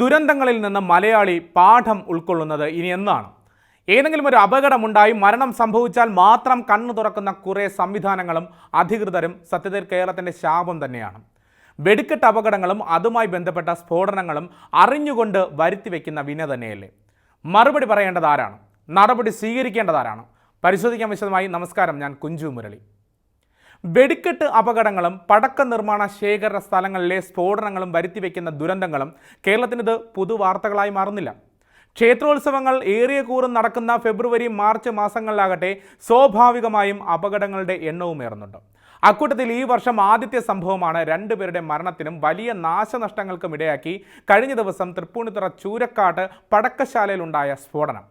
ദുരന്തങ്ങളിൽ നിന്ന് മലയാളി പാഠം ഉൾക്കൊള്ളുന്നത് ഇനി എന്നാണ്. ഏതെങ്കിലും ഒരു അപകടമുണ്ടായി മരണം സംഭവിച്ചാൽ മാത്രം കണ്ണു തുറക്കുന്ന കുറേ സംവിധാനങ്ങളും അധികൃതരും സത്യത്തിൽ കേരളത്തിന്റെ ശാപം തന്നെയാണ്. വെടിക്കെട്ട് അപകടങ്ങളും അതുമായി ബന്ധപ്പെട്ട സ്ഫോടനങ്ങളും അറിഞ്ഞുകൊണ്ട് വരുത്തി വയ്ക്കുന്ന വിന തന്നെയല്ലേ. മറുപടി പറയേണ്ടത് ആരാണ്? നടപടി സ്വീകരിക്കേണ്ടത് ആരാണ്? പരിശോധിക്കാൻ വിശദമായി നമസ്കാരം ഞാൻ കുഞ്ചു മുരളി. വെടിക്കെട്ട് അപകടങ്ങളും പടക്ക നിർമ്മാണ ശേഖര സ്ഥലങ്ങളിലെ സ്ഫോടനങ്ങളും വരുത്തിവെക്കുന്ന ദുരന്തങ്ങളും കേരളത്തിനിത് പുതുവാർത്തകളായി മാറുന്നില്ല. ക്ഷേത്രോത്സവങ്ങൾ ഏറിയ കൂറും നടക്കുന്ന ഫെബ്രുവരി മാർച്ച് മാസങ്ങളിലാകട്ടെ സ്വാഭാവികമായും അപകടങ്ങളുടെ എണ്ണവും ഏറുന്നുണ്ട് അക്കൂട്ടത്തിൽ ഈ വർഷം ആദ്യത്തെ സംഭവമാണ് രണ്ടുപേരുടെ മരണത്തിനും വലിയ നാശനഷ്ടങ്ങൾക്കും ഇടയാക്കി കഴിഞ്ഞ ദിവസം തൃപ്പൂണിത്തുറ ചൂരക്കാട്ട് പടക്കശാലയിലുണ്ടായ സ്ഫോടനം.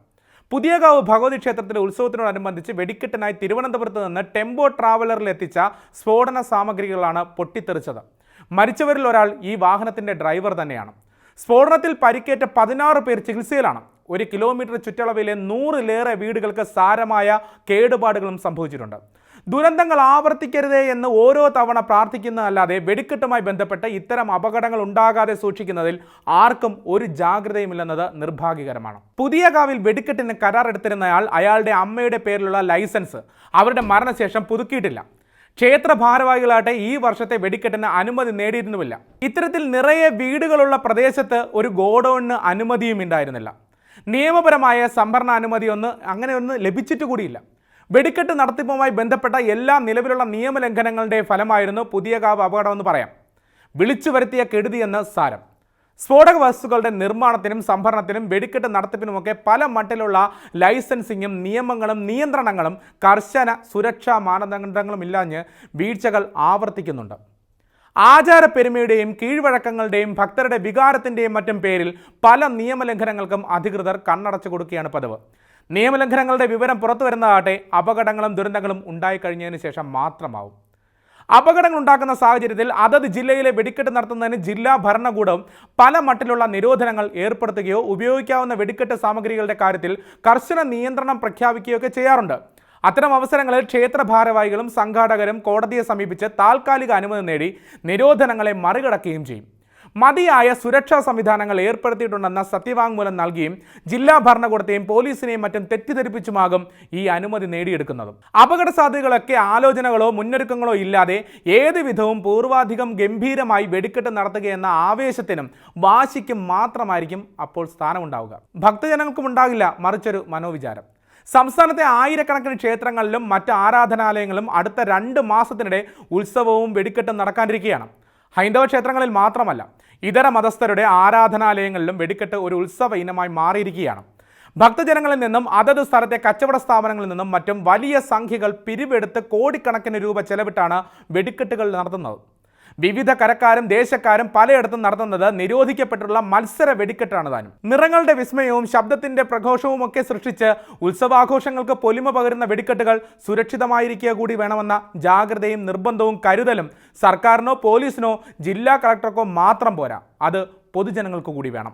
പുതിയകാവ് ഭഗവതി ക്ഷേത്രത്തിലെ ഉത്സവത്തിനോടനുബന്ധിച്ച് വെടിക്കെട്ടിനായി തിരുവനന്തപുരത്ത് നിന്ന് ടെമ്പോ ട്രാവലറിൽ എത്തിച്ച സ്ഫോടന സാമഗ്രികളാണ് പൊട്ടിത്തെറിച്ചത്. മരിച്ചവരിൽ ഒരാൾ ഈ വാഹനത്തിന്റെ ഡ്രൈവർ തന്നെയാണ്. സ്ഫോടനത്തിൽ പരിക്കേറ്റ പതിനാറ് പേർ ചികിത്സയിലാണ്. ഒരു കിലോമീറ്റർ ചുറ്റളവിലെ നൂറിലേറെ വീടുകൾക്ക് സാരമായ കേടുപാടുകളും സംഭവിച്ചിട്ടുണ്ട്. ദുരന്തങ്ങൾ ആവർത്തിക്കരുതേ എന്ന് ഓരോ തവണ പ്രാർത്ഥിക്കുന്നതല്ലാതെ വെടിക്കെട്ടുമായി ബന്ധപ്പെട്ട് ഇത്തരം അപകടങ്ങൾ ഉണ്ടാകാതെ സൂക്ഷിക്കുന്നതിൽ ആർക്കും ഒരു ജാഗ്രതയുമില്ലെന്നത് നിർഭാഗ്യകരമാണ്. പുതിയ കാവിൽ വെടിക്കെട്ടിന് കരാർ എടുത്തിരുന്നയാൾ അയാളുടെ അമ്മയുടെ പേരിലുള്ള ലൈസൻസ് അവരുടെ മരണശേഷം പുതുക്കിയിട്ടില്ല. ക്ഷേത്ര ഭാരവാഹികളാട്ടെ ഈ വർഷത്തെ വെടിക്കെട്ടിന് അനുമതി നേടിയിരുന്നുമില്ല. ഇത്തരത്തിൽ നിറയെ വീടുകളുള്ള പ്രദേശത്ത് ഒരു ഗോഡൌണിന് അനുമതിയും ഉണ്ടായിരുന്നില്ല നിയമപരമായ അങ്ങനെ ഒന്ന് ലഭിച്ചിട്ട് കൂടിയില്ല. വെടിക്കെട്ട് നടത്തിപ്പുമായി ബന്ധപ്പെട്ട എല്ലാ നിലവിലുള്ള നിയമലംഘനങ്ങളുടെ ഫലമായിരുന്നു പുതിയ കാവ് അപകടമെന്ന് പറയാം. വിളിച്ചു വരുത്തിയ കെടുതിയെന്ന് സാരം. സ്ഫോടക വസ്തുക്കളുടെ നിർമ്മാണത്തിനും സംഭരണത്തിനും വെടിക്കെട്ട് നടത്തിപ്പിനുമൊക്കെ പല മട്ടിലുള്ള ലൈസൻസിങ്ങും നിയമങ്ങളും നിയന്ത്രണങ്ങളും കർശന സുരക്ഷാ മാനദണ്ഡങ്ങളും ഇല്ലാഞ്ഞ് വീഴ്ചകൾ ആവർത്തിക്കുന്നുണ്ട്. ആചാരപ്പെരുമയുടെയും കീഴ്വഴക്കങ്ങളുടെയും ഭക്തരുടെ വികാരത്തിന്റെയും മറ്റും പേരിൽ പല നിയമലംഘനങ്ങൾക്കും അധികൃതർ കണ്ണടച്ചു കൊടുക്കുകയാണ് പതിവ്. നിയമലംഘനങ്ങളുടെ വിവരം പുറത്തു വരുന്നതാകട്ടെ അപകടങ്ങളും ദുരന്തങ്ങളും ഉണ്ടായിക്കഴിഞ്ഞതിന് ശേഷം മാത്രമാവും. അപകടങ്ങൾ ഉണ്ടാക്കുന്ന സാഹചര്യത്തിൽ അതത് ജില്ലയിലെ വെടിക്കെട്ട് നടത്തുന്നതിന് ജില്ലാ ഭരണകൂടം പല മട്ടിലുള്ള നിരോധനങ്ങൾ ഏർപ്പെടുത്തുകയോ ഉപയോഗിക്കാവുന്ന വെടിക്കെട്ട് സാമഗ്രികളുടെ കാര്യത്തിൽ കർശന നിയന്ത്രണം പ്രഖ്യാപിക്കുകയോ ചെയ്യാറുണ്ട്. അത്തരം അവസരങ്ങളിൽ ക്ഷേത്ര ഭാരവാഹികളും സംഘാടകരും കോടതിയെ സമീപിച്ച് താൽക്കാലിക അനുമതി നേടി നിരോധനങ്ങളെ മറികടക്കുകയും ചെയ്യും. മതിയായ സുരക്ഷാ സംവിധാനങ്ങൾ ഏർപ്പെടുത്തിയിട്ടുണ്ടെന്ന സത്യവാങ്മൂലം നൽകിയും ജില്ലാ ഭരണകൂടത്തെയും പോലീസിനെയും മറ്റും തെറ്റിദ്ധരിപ്പിച്ചുമാകും ഈ അനുമതി നേടിയെടുക്കുന്നതും. അപകട സാധ്യതകളൊക്കെ ആലോചനകളോ മുന്നൊരുക്കങ്ങളോ ഇല്ലാതെ ഏത് വിധവും പൂർവാധികം ഗംഭീരമായി വെടിക്കെട്ട് നടത്തുകയെന്ന ആവേശത്തിനും വാശിക്കും മാത്രമായിരിക്കും അപ്പോൾ സ്ഥാനമുണ്ടാവുക. ഭക്തജനങ്ങൾക്കും ഉണ്ടാകില്ല മറിച്ചൊരു മനോവിചാരം. സംസ്ഥാനത്തെ ആയിരക്കണക്കിന് ക്ഷേത്രങ്ങളിലും മറ്റ് ആരാധനാലയങ്ങളും അടുത്ത രണ്ട് മാസത്തിനിടെ ഉത്സവവും വെടിക്കെട്ടും നടക്കാനിരിക്കുകയാണ്. ഹൈന്ദവ ക്ഷേത്രങ്ങളിൽ മാത്രമല്ല ഇതര മതസ്ഥരുടെ ആരാധനാലയങ്ങളിലും വെടിക്കെട്ട് ഒരു ഉത്സവ ഇനമായി മാറിയിരിക്കുകയാണ്. ഭക്തജനങ്ങളിൽ നിന്നും അതത് സ്ഥലത്തെ കച്ചവട സ്ഥാപനങ്ങളിൽ നിന്നും മറ്റും വലിയ സംഖ്യകൾ പിരിവെടുത്ത് കോടിക്കണക്കിന് രൂപ ചെലവിട്ടാണ് വെടിക്കെട്ടുകൾ നടത്തുന്നത്. വിവിധ കരക്കാരും ദേശക്കാരും പലയിടത്തും നടത്തുന്നത് നിരോധിക്കപ്പെട്ടുള്ള മത്സര വെടിക്കെട്ടാണ് താനും. നിറങ്ങളുടെ വിസ്മയവും ശബ്ദത്തിന്റെ പ്രഘോഷവും ഒക്കെ സൃഷ്ടിച്ച് ഉത്സവാഘോഷങ്ങൾക്ക് പൊലിമ പകരുന്ന വെടിക്കെട്ടുകൾ സുരക്ഷിതമായിരിക്കുക കൂടി വേണമെന്ന ജാഗ്രതയും നിർബന്ധവും കരുതലും സർക്കാരിനോ പോലീസിനോ ജില്ലാ കളക്ടർക്കോ മാത്രം പോരാ. അത് പൊതുജനങ്ങൾക്ക് കൂടി വേണം.